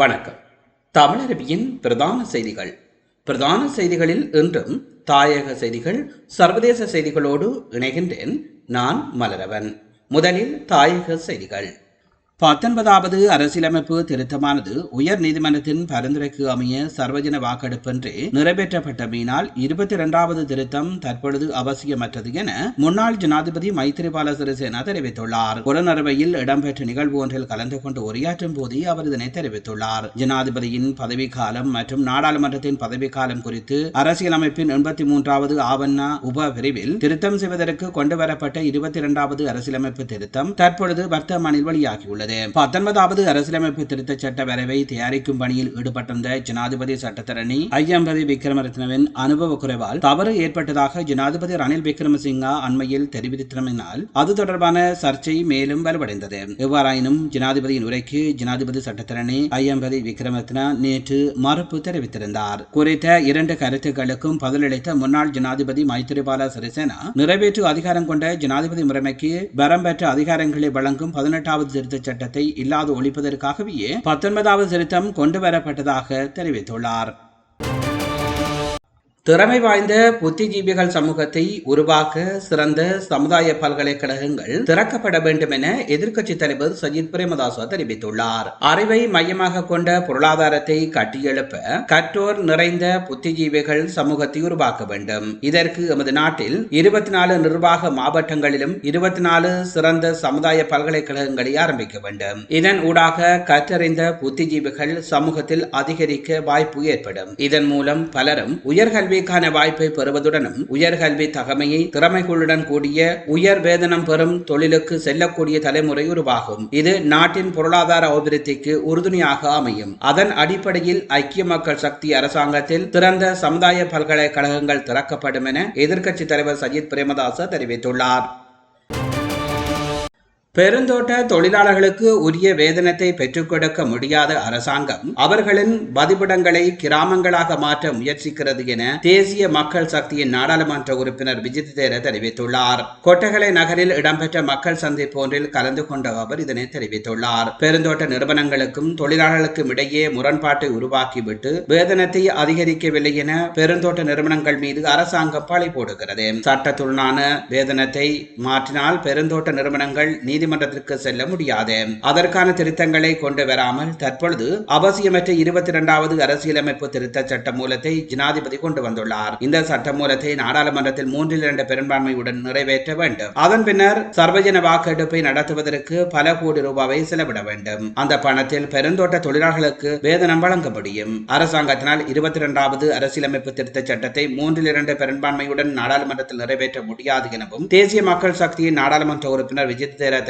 வணக்கம். தமிழருவியின் பிரதான செய்திகள். பிரதான செய்திகளில் இன்றும் தாயக செய்திகள் சர்வதேச செய்திகளோடு இணைகின்றேன் நான் மலரவன். முதலில் தாயக செய்திகள். பத்தொன்பதாவது அரசியலமைப்பு திருத்தமானது உயர் நீதிமன்றத்தின் பரிந்துரைக்கு அமைய சர்வஜன வாக்கெடுப்பின்றி நிறைவேற்றப்பட்டமையினால் இருபத்தி இரண்டாவது திருத்தம் தற்பொழுது அவசியமற்றது என முன்னாள் ஜனாதிபதி மைத்திரிபால சிறிசேனா தெரிவித்துள்ளார். புலனறுவையில் இடம்பெற்ற நிகழ்வு ஒன்றில் கலந்து கொண்டு உரையாற்றும் போதே அவர் இதனை தெரிவித்துள்ளார். ஜனாதிபதியின் பதவிக்காலம் மற்றும் நாடாளுமன்றத்தின் பதவிக்காலம் குறித்து அரசியலமைப்பின் எண்பத்தி மூன்றாவது ஆவண்ணா உப பிரிவில் திருத்தம் செய்வதற்கு கொண்டுவரப்பட்ட இருபத்தி இரண்டாவது அரசியலமைப்பு திருத்தம் தற்பொழுது வர்த்தமானில் வெளியாகியுள்ளது. பத்தொன்பதாவது அரசியலமைப்பு திருத்த சட்ட வரைவை தயாரிக்கும் பணியில் ஈடுபட்டிருந்த ஜனாதிபதி சட்டத்தரணி ஐயம்பதி விக்ரமரத்னவின் அனுபவ குறைவால் தவறு ஏற்பட்டதாக ஜனாதிபதி ரணில் விக்ரமசிங்கா அண்மையில் தெரிவித்திருந்தமையினால் அது தொடர்பான சர்ச்சை மேலும் வலுவடைந்தது. எவ்வாறாயினும் ஜனாதிபதியின் உரைக்கு ஜனாதிபதி சட்டத்தரணி ஐயம்பதி விக்ரமரத்னா நேற்று மறுப்பு தெரிவித்திருந்தார். குறித்த இரண்டு கருத்துக்களுக்கும் பதிலளித்த முன்னாள் ஜனாதிபதி மைத்திரிபால சிறிசேனா நிறைவேற்று அதிகாரம் கொண்ட ஜனாதிபதி முறைமைக்கு வரம்பெற்ற அதிகாரங்களை வழங்கும் பதினெட்டாவது திருத்த சட்ட சட்டத்தை இல்லாது ஒழிப்பதற்காகவே பத்தொன்பதாவது திருத்தம் கொண்டு வரப்பட்டதாக தெரிவித்துள்ளார். திறமை வாய்ந்த புத்திஜீவிகள் சமூகத்தை உருவாக்க சிறந்த சமுதாய பல்கலைக்கழகங்கள் திறக்கப்பட வேண்டும் என எதிர்க்கட்சி தலைவர் சஜித் பிரேமதாசா தெரிவித்துள்ளார். அறிவை மையமாக கொண்ட பொருளாதாரத்தை கட்டியெழுப்ப கற்றோர் நிறைந்த புத்திஜீவிகள் சமூகத்தை உருவாக்க வேண்டும். இதற்கு எமது நாட்டில் இருபத்தி நாலு நிர்வாக மாவட்டங்களிலும் இருபத்தி நாலு சிறந்த சமுதாய பல்கலைக்கழகங்களை ஆரம்பிக்க வேண்டும். இதன் ஊடாக கற்றறிந்த புத்திஜீவிகள் சமூகத்தில் அதிகரிக்க வாய்ப்பு ஏற்படும். இதன் மூலம் பலரும் உயர்கல்வி கல்விக்கான வாய்ப்பை பெறுவதுடனும் உயர்கல்வி தகமையை திறமைகளுடன் கூடிய உயர் வேதனம் பெறும் தொழிலுக்கு செல்லக்கூடிய தலைமுறை உருவாகும். இது நாட்டின் பொருளாதார அபிவிருத்திக்கு உறுதுணையாக அமையும். அதன் அடிப்படையில் ஐக்கிய மக்கள் சக்தி அரசாங்கத்தில் திறந்த சமுதாய பல்கலைக்கழகங்கள் திறக்கப்படும் என எதிர்க்கட்சி தலைவர் சஜித் பிரேமதாச தெரிவித்துள்ளார். பெருந்தோட்ட தொழிலாளர்களுக்கு உரிய வேதனத்தை பெற்றுக் கொடுக்க முடியாத அரசாங்கம் அவர்களின் பதிப்பிடங்களை கிராமங்களாக மாற்ற முயற்சிக்கிறது என தேசிய மக்கள் சக்தியின் நாடாளுமன்ற உறுப்பினர் விஜித் தேர தெரிவித்துள்ளார். கொட்டகலை நகரில் இடம்பெற்ற மக்கள் சந்திப்பு ஒன்றில் கலந்து கொண்ட அவர் இதனை தெரிவித்துள்ளார். பெருந்தோட்ட நிறுவனங்களுக்கும் தொழிலாளர்களுக்கும் இடையே முரண்பாட்டை உருவாக்கிவிட்டு வேதனத்தை அதிகரிக்கவில்லை என பெருந்தோட்ட நிறுவனங்கள் மீது அரசாங்கம் பழி போடுகிறது. சட்டத்துடனான வேதனத்தை மாற்றினால் பெருந்தோட்ட நிறுவனங்கள் நீதிமன்றத்திற்கு செல்ல முடியாது. அதற்கான திருத்தங்களை கொண்டு வராமல் தற்பொழுது அவசியமற்ற இருபத்தி இரண்டாவது அரசியலமைப்பு திருத்த சட்ட மூலத்தை ஜனாதிபதி கொண்டு வந்துள்ளார். இந்த சட்ட மூலத்தை நாடாளுமன்றத்தில் மூன்றில் இரண்டு பெரும்பான்மையுடன் நிறைவேற்ற வேண்டும். அதன் பின்னர் சர்வஜன வாக்கெடுப்பை நடத்துவதற்கு பல கோடி ரூபாவை செலவிட வேண்டும். அந்த பணத்தில் பெருந்தோட்ட தொழிலாளர்களுக்கு வேதனம் வழங்க முடியும். அரசாங்கத்தினால் இருபத்தி இரண்டாவது அரசியலமைப்பு திருத்த சட்டத்தை மூன்றில் இரண்டு பெரும்பான்மையுடன் நாடாளுமன்றத்தில் நிறைவேற்ற முடியாது எனவும் தேசிய மக்கள் சக்தியின் நாடாளுமன்ற உறுப்பினர் விஜித் தேரத்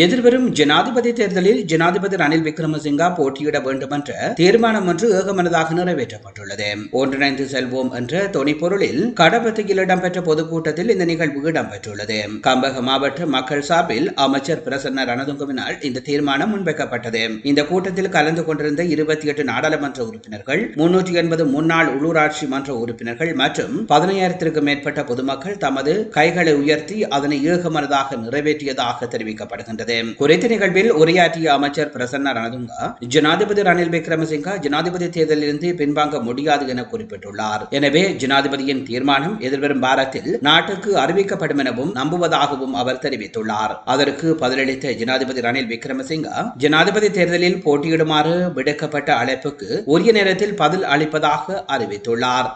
எதிர்வரும் ஜனாதிபதி தேர்தலில் ஜனாதிபதி ரணில் விக்ரமசிங்கா போட்டியிட வேண்டும் என்ற தீர்மானம் ஒன்று ஏகமனதாக நிறைவேற்றப்பட்டுள்ளது. ஒன்றிணைந்து செல்வோம் என்ற தொனிப்பொருளில் கடபத்தியில் இடம்பெற்ற பொதுக்கூட்டத்தில் இந்த நிகழ்வு இடம்பெற்றுள்ளது. கம்பக மாவட்ட மக்கள் சார்பில் அமைச்சர் பிரசன்ன ரணதுங்கவினால் இந்த தீர்மானம் முன்வைக்கப்பட்டது. இந்த கூட்டத்தில் கலந்து கொண்டிருந்த இருபத்தி எட்டு நாடாளுமன்ற உறுப்பினர்கள் முன்னூற்றி எண்பது முன்னாள் உள்ளூராட்சி மன்ற உறுப்பினர்கள் மற்றும் பதினையாயிரத்திற்கும் மேற்பட்ட பொதுமக்கள் தமது கைகளை உயர்த்தி அதனை ஏகமனதாக நிறைவேற்றியதாக தெரிவிக்கப்படுகின்றது. குறித்த நிகழ்வில் உரையாற்றிய அமைச்சர் பிரசன்னா ரணதுங்கா ஜனாதிபதி ரணில் விக்ரமசிங்கா ஜனாதிபதி தேர்தலிலிருந்து பின்வாங்க முடியாது என குறிப்பிட்டுள்ளார். எனவே ஜனாதிபதியின் தீர்மானம் எதிர்வரும் வாரத்தில் நாட்டுக்கு அறிவிக்கப்படும் எனவும் நம்புவதாகவும் அவர் தெரிவித்துள்ளார். அதற்கு பதிலளித்த ஜனாதிபதி ரணில் விக்ரமசிங்கா ஜனாதிபதி தேர்தலில் போட்டியிடுமாறு விடுக்கப்பட்ட அழைப்புக்கு உரிய நேரத்தில் பதில் அளிப்பதாக அறிவித்துள்ளார்.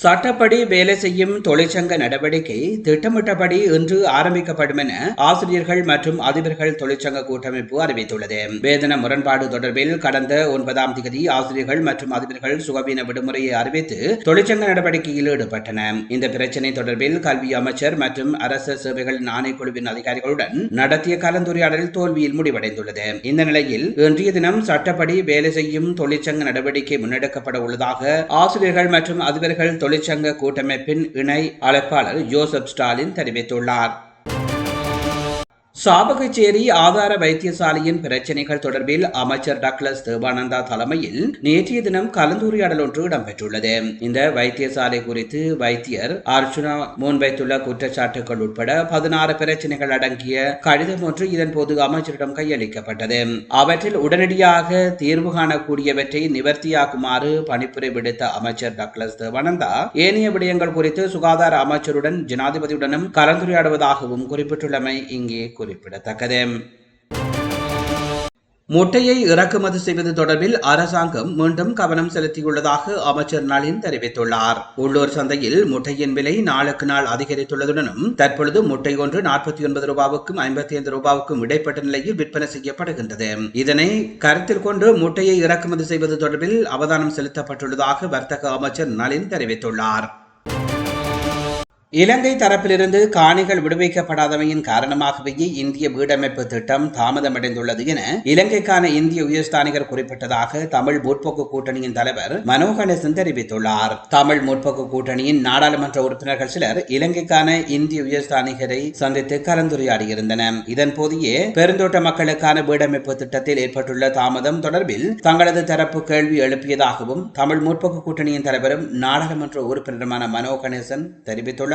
சட்டப்படி வேலை செய்யும் தொழிற்சங்க நடவடிக்கை திட்டமிட்டபடி இன்று ஆரம்பிக்கப்படும் என ஆசிரியர்கள் மற்றும் அதிபர்கள் தொழிற்சங்க கூட்டமைப்பு அறிவித்துள்ளது. வேதன முரண்பாடு தொடர்பில் கடந்த ஒன்பதாம் தேதி ஆசிரியர்கள் மற்றும் அதிபர்கள் சுகவீன விடுமுறையை அறிவித்து தொழிற்சங்க நடவடிக்கையில் ஈடுபட்டன. இந்த பிரச்சினை தொடர்பில் கல்வி அமைச்சர் மற்றும் அரசு சேவைகள் ஆணைக்குழுவின் அதிகாரிகளுடன் நடத்திய கலந்துரையாடல் தோல்வியில் முடிவடைந்துள்ளது. இந்த நிலையில் இன்றைய தினம் சட்டப்படி வேலை செய்யும் தொழிற்சங்க நடவடிக்கை முன்னெடுக்கப்பட உள்ளதாக ஆசிரியர்கள் மற்றும் அதிபர்கள் தொழிற்சங்க கூட்டமைப்பின் இணை அழைப்பாளர் ஜோசப் ஸ்டாலின் தெரிவித்துள்ளார். சாபகச்சேரி ஆதார வைத்தியசாலையின் பிரச்சினைகள் தொடர்பில் அமைச்சர் டக்ளஸ் தேவானந்தா தலைமையில் நேற்றைய தினம் கலந்துரையாடல் ஒன்று இடம்பெற்றுள்ளது. இந்த வைத்தியசாலை குறித்து வைத்தியர் அர்ச்சுனா முன்வைத்துள்ள குற்றச்சாட்டுகள் உட்பட பதினாறு பிரச்சனைகள் அடங்கிய கடிதம் ஒன்று இதன்போது அமைச்சரிடம் கையளிக்கப்பட்டது. அவற்றில் உடனடியாக தீர்வு காணக்கூடியவற்றை நிவர்த்தியாக்குமாறு பணிப்புரை விடுத்த அமைச்சர் டக்ளஸ் தேவானந்தா ஏனைய விடயங்கள் குறித்து சுகாதார அமைச்சருடன் ஜனாதிபதியுடனும் கலந்துரையாடுவதாகவும் குறிப்பிட்டுள்ளமை இங்கே குறிப்பிடத்தக்கது. முட்டையை இறக்குமதி செய்வது தொடர்பில் அரசாங்கம் மீண்டும் கவனம் செலுத்தியுள்ளதாக அமைச்சர் நளின் தெரிவித்துள்ளார். உள்ளூர் சந்தையில் முட்டையின் விலை நாளுக்கு நாள் அதிகரித்துள்ளதுடனும் தற்பொழுது முட்டை ஒன்று நாற்பத்தி ஒன்பது ரூபாவுக்கும் ஐம்பத்தி ஐந்து ரூபாவுக்கும் இடைப்பட்ட நிலையில் விற்பனை செய்யப்படுகின்றது. இதனை கருத்தில் கொண்டு முட்டையை இறக்குமதி செய்வது தொடர்பில் அவதானம் செலுத்தப்பட்டுள்ளதாக வர்த்தக அமைச்சர் நளின் தெரிவித்துள்ளார். இலங்கை தரப்பிலிருந்து காணிகள் விடுவிக்கப்படாதவையின் காரணமாகவே இந்திய வீடமைப்பு திட்டம் தாமதமடைந்துள்ளது என இலங்கைக்கான இந்திய உயர்ஸ்தானிகர் குறிப்பிட்டதாக தமிழ் முற்போக்கு கூட்டணியின் தலைவர் மனோ கணேசன் தெரிவித்துள்ளார். தமிழ் முற்போக்கு கூட்டணியின் நாடாளுமன்ற உறுப்பினர்கள் சிலர் இலங்கைக்கான இந்திய உயர்ஸ்தானிகரை சந்தித்து கலந்துரையாடியிருந்தனர். இதன் போதையே பெருந்தோட்ட மக்களுக்கான வீடமைப்பு திட்டத்தில் ஏற்பட்டுள்ள தாமதம் தொடர்பில் தங்களது தரப்பு கேள்வி எழுப்பியதாகவும் தமிழ் முற்போக்கு கூட்டணியின் தலைவரும் நாடாளுமன்ற உறுப்பினருமான மனோ கணேசன் தெரிவித்துள்ளார்.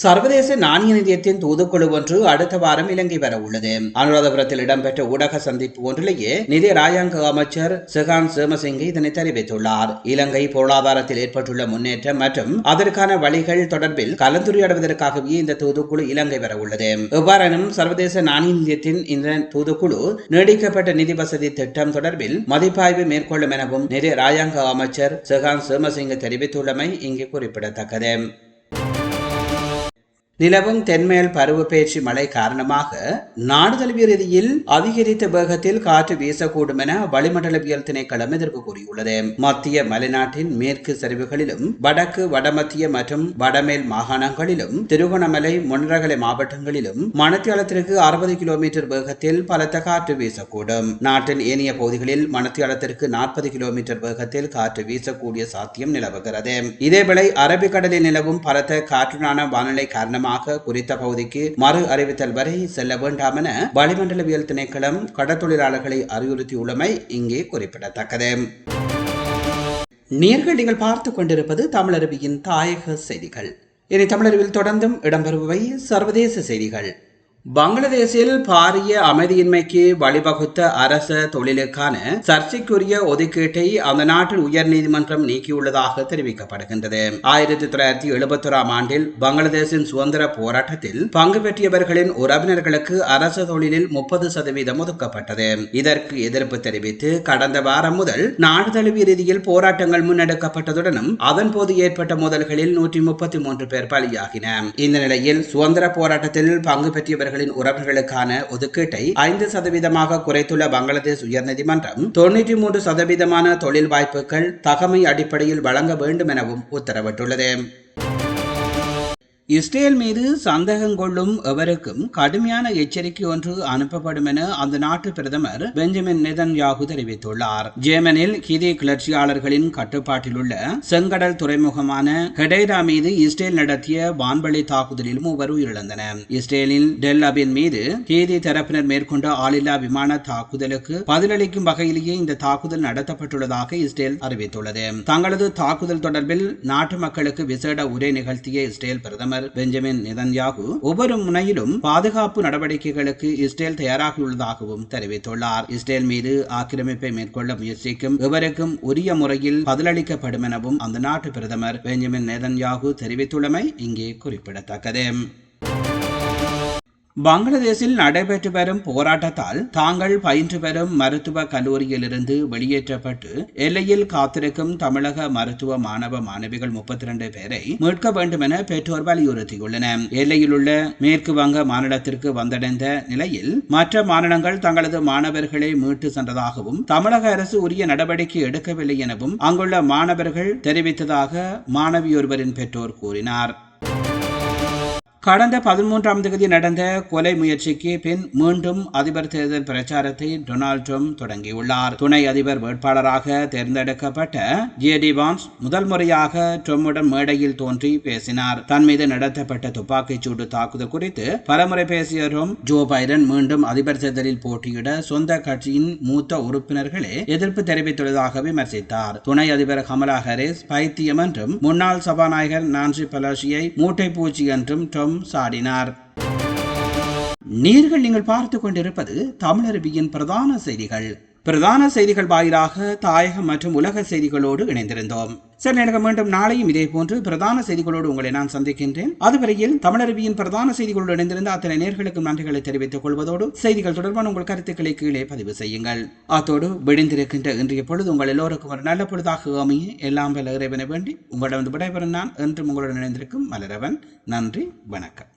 சர்வதேச நாணய நிதியத்தின் தூதுக்குழு ஒன்று அடுத்த வாரம் இலங்கை வர உள்ளது. அனுராதபுரத்தில் இடம்பெற்ற ஊடக சந்திப்பு ஒன்றிலேயே நிதி ராஜாங்க அமைச்சர் சிகான் சேமசிங்கே இதனை தெரிவித்துள்ளார். இலங்கை பொருளாதாரத்தில் ஏற்பட்டுள்ள முன்னேற்றம் மற்றும் அதற்கான வழிகள் தொடர்பில் கலந்துரையாடுவதற்காகவே இந்த தூதுக்குழு இலங்கை வர உள்ளது. எவ்வாறானும் சர்வதேச நாணய நிதியத்தின் இந்த தூதுக்குழு நீடிக்கப்பட்ட நிதி வசதி திட்டம் தொடர்பில் மதிப்பாய்வு மேற்கொள்ளும் எனவும் நிதி ராஜாங்க அமைச்சர் சிகான் சேமசிங்க தெரிவித்துள்ளமை இங்கு குறிப்பிடத்தக்கது. நிலவும் தென்மேல் பருவப்பெயர்ச்சி மழை காரணமாக நாடு தழுவிய ரீதியில் அதிகரித்த வேகத்தில் காற்று வீசக்கூடும் என வளிமண்டலவியல் திணைக்களம் எதிர்ப்பு கூறியுள்ளது. மத்திய மலைநாட்டின் மேற்கு சரிவுகளிலும் வடக்கு வடமத்திய மற்றும் வடமேல் மாகாணங்களிலும் திருகோணமலை முன்னரகலை மாவட்டங்களிலும் மணத்தியாலத்திற்கு அறுபது கிலோமீட்டர் வேகத்தில் பலத்த காற்று வீசக்கூடும். நாட்டின் ஏனைய பகுதிகளில் மணத்தியாலத்திற்கு நாற்பது கிலோமீட்டர் வேகத்தில் காற்று வீசக்கூடிய சாத்தியம் நிலவுகிறது. இதேவேளை அரபிக்கடலில் நிலவும் பலத்த காற்றுனான வானிலை காரணமாக காரணமாக குறித்த பகுதிக்கு மறு அறிவித்தல் வரை செல்ல வேண்டாம் என வளிமண்டலவியல் திணைக்களம் கடற்தொழிலாளர்களை அறிவுறுத்தியுள்ளமை இங்கே குறிப்பிடத்தக்கது. நீர்கள் நீங்கள் பார்த்து கொண்டிருப்பது தமிழருவியின் தாயக செய்திகள். இனி தமிழருவில் தொடர்ந்தும் இடம்பெறுபவை சர்வதேச செய்திகள். பங்களாதேஷில் பாரிய அமைதியின்மைக்கு வழிவகுத்த அரச தொழிலுக்கான சர்ச்சைக்குரிய ஒதுக்கீட்டை அந்த நாட்டின் உயர் நீதிமன்றம் நீக்கியுள்ளதாக தெரிவிக்கப்படுகின்றது. ஆயிரத்தி தொள்ளாயிரத்தி எழுபத்தி ஓராம் ஆண்டில் பங்களாதேஷின் சுதந்திர போராட்டத்தில் பங்கு பெற்றியவர்களின் உறவினர்களுக்கு அரச தொழிலில் முப்பது சதவீதம் ஒதுக்கப்பட்டது. இதற்கு எதிர்ப்பு தெரிவித்து கடந்த வாரம் முதல் நாடு தழுவிய ரீதியில் போராட்டங்கள் முன்னெடுக்கப்பட்டதுடனும் அதன்போது ஏற்பட்ட மோதல்களில் நூற்றி முப்பத்தி மூன்று பேர் பலியாகின. இந்த நிலையில் சுதந்திர போராட்டத்தில் பங்கு பெற்றியவர்கள் அவர்களின் உறவுகளுக்கான ஒதுக்கீட்டை ஐந்து சதவீதமாக குறைத்துள்ள பங்களாதேஷ் உயர்நீதிமன்றம் தொன்னூற்றி மூன்று சதவீதமான தொழில் வாய்ப்புகள் தகமை அடிப்படையில் வழங்க வேண்டும் எனவும் உத்தரவிட்டுள்ளது. இஸ்ரேல் மீது சந்தேகம் கொள்ளும் எவருக்கும் கடுமையான எச்சரிக்கை ஒன்று அனுப்பப்படும் என அந்த நாட்டு பிரதமர் பெஞ்சமின் நிதன் யாகு தெரிவித்துள்ளார். ஜேமனில் ஹிதி கிளர்ச்சியாளர்களின் கட்டுப்பாட்டில் உள்ள செங்கடல் துறைமுகமான ஹெடேரா மீது இஸ்ரேல் நடத்திய வான்வழி தாக்குதலில் மூவர் உயிரிழந்தனர். இஸ்ரேலின் டெல் அபின் மீது ஹீதி தரப்பினர் மேற்கொண்ட ஆளில்லா விமான தாக்குதலுக்கு பதிலளிக்கும் வகையிலேயே இந்த தாக்குதல் நடத்தப்பட்டுள்ளதாக இஸ்ரேல் அறிவித்துள்ளது. தங்களது தாக்குதல் தொடர்பில் நாட்டு மக்களுக்கு விசேட உரை நிகழ்த்திய இஸ்ரேல் பிரதமர் பிரதமர் பெஞ்சமின் நிதன்யாகு ஒவ்வொரு முனையிலும் பாதுகாப்பு நடவடிக்கைகளுக்கு இஸ்ரேல் தயாராகியுள்ளதாகவும் தெரிவித்துள்ளார். இஸ்ரேல் மீது ஆக்கிரமிப்பை மேற்கொள்ள முயற்சிக்கும் எவருக்கும் உரிய முறையில் பதிலளிக்கப்படும் எனவும் அந்த நாட்டு பிரதமர் பெஞ்சமின் நேதன்யாகு தெரிவித்துள்ளமை இங்கே குறிப்பிடத்தக்கது. பங்களாதேஷில் நடைபெற்று வரும் போராட்டத்தால் தாங்கள் பயின்று வரும் மருத்துவ கல்லூரியிலிருந்து வெளியேற்றப்பட்டு எல்லையில் காத்திருக்கும் தமிழக மருத்துவ மாணவ மாணவிகள் முப்பத்தி இரண்டு பேரை மீட்க வேண்டும் என பெற்றோர் வலியுறுத்தியுள்ளனர் எல்லையில் உள்ள மேற்கு வங்க மாநிலத்திற்கு வந்தடைந்த நிலையில் மற்ற மாநிலங்கள் தங்களது மாணவர்களை மீட்டு சென்றதாகவும் தமிழக அரசு உரிய நடவடிக்கை எடுக்கவில்லை எனவும் அங்குள்ள மாணவர்கள் தெரிவித்ததாக மாணவியொருவரின் பெற்றோர் கூறினார். கடந்த பதிமூன்றாம் தேதி நடந்த கொலை முயற்சிக்கு பின் மீண்டும் அதிபர் தேர்தல் பிரச்சாரத்தை டொனால்ட் ட்ரம்ப் தொடங்கியுள்ளார். துணை அதிபர் வேட்பாளராக தேர்ந்தெடுக்கப்பட்ட ஜேடி வான்ஸ் முதல் முறையாக ட்ரம்புடன் மேடையில் தோன்றி பேசினார். தன் மீது நடத்தப்பட்ட துப்பாக்கிச் சூடு தாக்குதல் குறித்து பலமுறை பேசிய ட்ரம்ப் ஜோ பைடன் மீண்டும் அதிபர் தேர்தலில் போட்டியிட சொந்த கட்சியின் மூத்த உறுப்பினர்களே எதிர்ப்பு தெரிவித்துள்ளதாக விமர்சித்தார். துணை அதிபர் கமலா ஹாரிஸ் பைத்தியம் என்றும் முன்னாள் சபாநாயகர் நான்சி பலாசியை மூட்டை பூச்சி என்றும் ட்ரம்ப் சாடினார். நீர்கள் நீங்கள் பார்த்து கொண்டிருப்பது தமிழருவியின் பிரதான செய்திகள். பிரதான செய்திகள் வாயிலாக தாயகம் மற்றும் உலக செய்திகளோடு இணைந்திருந்தோம். சரி எனக்கு மீண்டும் நாளையும் இதே போன்று பிரதான செய்திகளோடு உங்களை நான் சந்திக்கின்றேன். அதுவரையில் தமிழருவியின் பிரதான செய்திகளோடு இணைந்திருந்த அத்தனை நேர்களுக்கு நன்றிகளை தெரிவித்துக் கொள்வதோடு செய்திகள் தொடர்பான உங்கள் கருத்துக்களை கீழே பதிவு செய்யுங்கள். அத்தோடு விடிந்திருக்கின்ற இன்றைய பொழுது உங்கள் எல்லோருக்கும் ஒரு நல்ல பொழுதாக அமைய எல்லாம் வல்ல இறைவனை வேண்டி உங்களிடம் விடைபெறும் நான் என்றும் உங்களுடன் இணைந்திருக்கும் மலரவன். நன்றி வணக்கம்.